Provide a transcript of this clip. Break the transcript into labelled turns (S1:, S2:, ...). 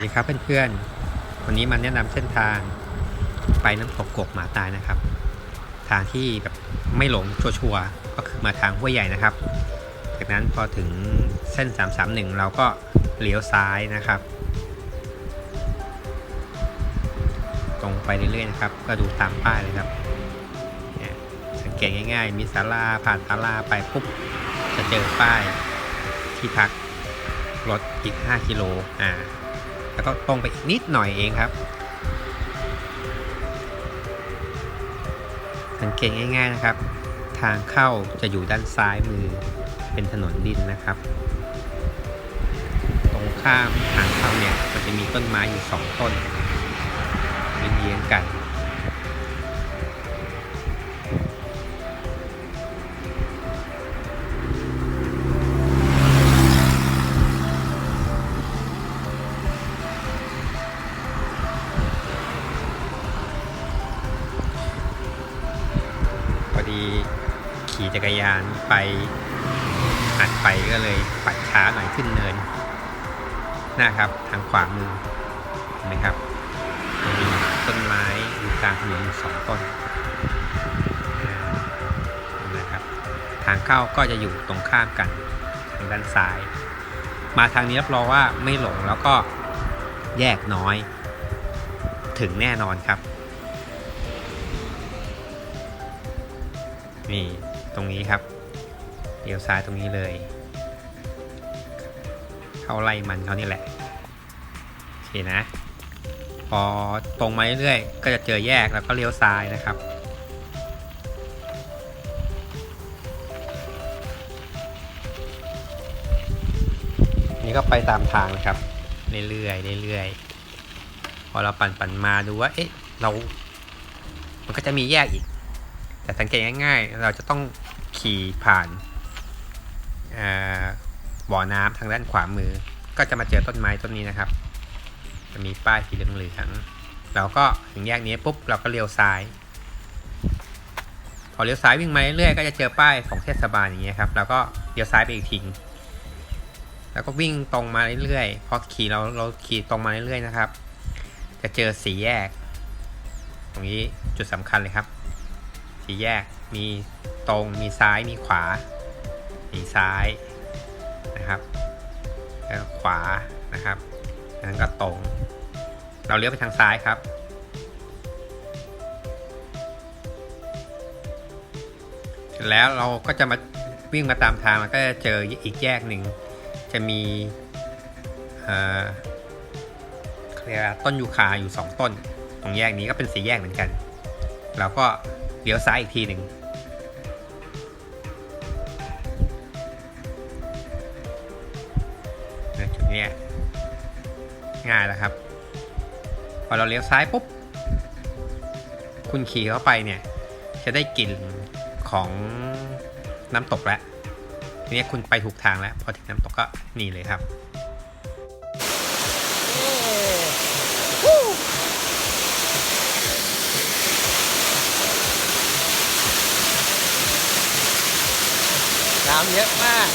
S1: สวัสดีครับเพื่อนๆ วันนี้มาแนะนำเส้นทางไปน้ำตกกกหมาตายนะครับ ทางที่แบบไม่หลงชัวร์ก็คือมาทางห้วยใหญ่นะครับ จากนั้นพอถึงเส้น 331 เราก็เลี้ยวซ้ายนะครับ ตรงไปเรื่อยๆนะครับ ก็ดูตามป้ายเลยครับ สังเกตง่ายๆ มีศาลาผ่านศาลาไปปุ๊บจะเจอป้ายที่พักรถอีก 5 กิโลอ่า แล้วก็ตรงไปอีกนิดหน่อยเองครับ สังเกตง่าย ๆนะครับ ทางเข้าจะอยู่ด้านซ้ายมือเป็นถนนดินนะครับ ตรงข้ามทางเข้าเนี่ยมันจะมีต้นไม้อยู่สองต้นเยื้องๆกัน ดีขี่จักรยานไปอัดไปก็เลยปัดช้าหน่อยขึ้นเนินนะครับ ทางขวามือนไหมครับมีต้นไม้อยู่กลางถนนสองต้นนะครับทางเข้าก็จะอยู่ตรงข้ามกันทางด้านซ้าย มาทางนี้รับรองว่าไม่หลงแล้วก็แยกน้อย ถึงแน่นอนครับ นี่ตรงนี้ครับเลี้ยวซ้ายตรงนี้เลย เข้าไล่มันเขานี่แหละโอเคนะ พอตรงมาเรื่อยๆก็จะเจอแยกแล้วก็เลี้ยวซ้ายนะครับนี่ก็ไปตามทางนะครับเรื่อยๆเรื่อยๆพอเราปั่นปั่นๆมาดูว่าเอ๊ะเรา มันก็จะมีแยกอีก แต่สังเกตง่ายๆ เราจะต้องขี่ผ่านบ่อน้ำทางด้านขวามือ ก็จะมาเจอต้นไม้ต้นนี้นะครับ จะมีป้ายสีเหลืองๆเราก็ถึงแยกนี้ปุ๊บเราก็เลี้ยวซ้าย พอเลี้ยวซ้ายวิ่งมาเรื่อยๆก็จะเจอป้ายของเทศบาลอย่างเงี้ยครับเราก็เลี้ยวซ้ายไปอีกทีแล้วก็วิ่งตรงมาเรื่อยๆ พอขี่เราเราขี่ตรงมาเรื่อยๆนะครับ จะเจอสีแยก ตรงนี้จุดสำคัญเลยครับ สี่แยก มีตรงมีซ้ายมีขวา มีซ้ายนะครับแล้วก็ขวานะครับแล้วก็ตรง เราเลี้ยวไปทางซ้ายครับ แล้วเราก็จะมาวิ่งมาตามทางมันก็จะเจออีกแยกหนึ่งจะมีเรียกต้นยูคาอยู่สองต้น ตรงแยกนี้ก็เป็นสีแยกเหมือนกันเราก็ เลี้ยวซ้ายอีกทีหนึ่งจุดนี้ง่ายแล้วครับ พอเราเลี้ยวซ้ายปุ๊บ คุณขี่เข้าไปเนี่ย จะได้กลิ่นของน้ำตกแล้วทีนี้คุณไปถูกทางแล้ว พอถึงน้ำตกก็นี่เลยครับา
S2: มเยอะมาก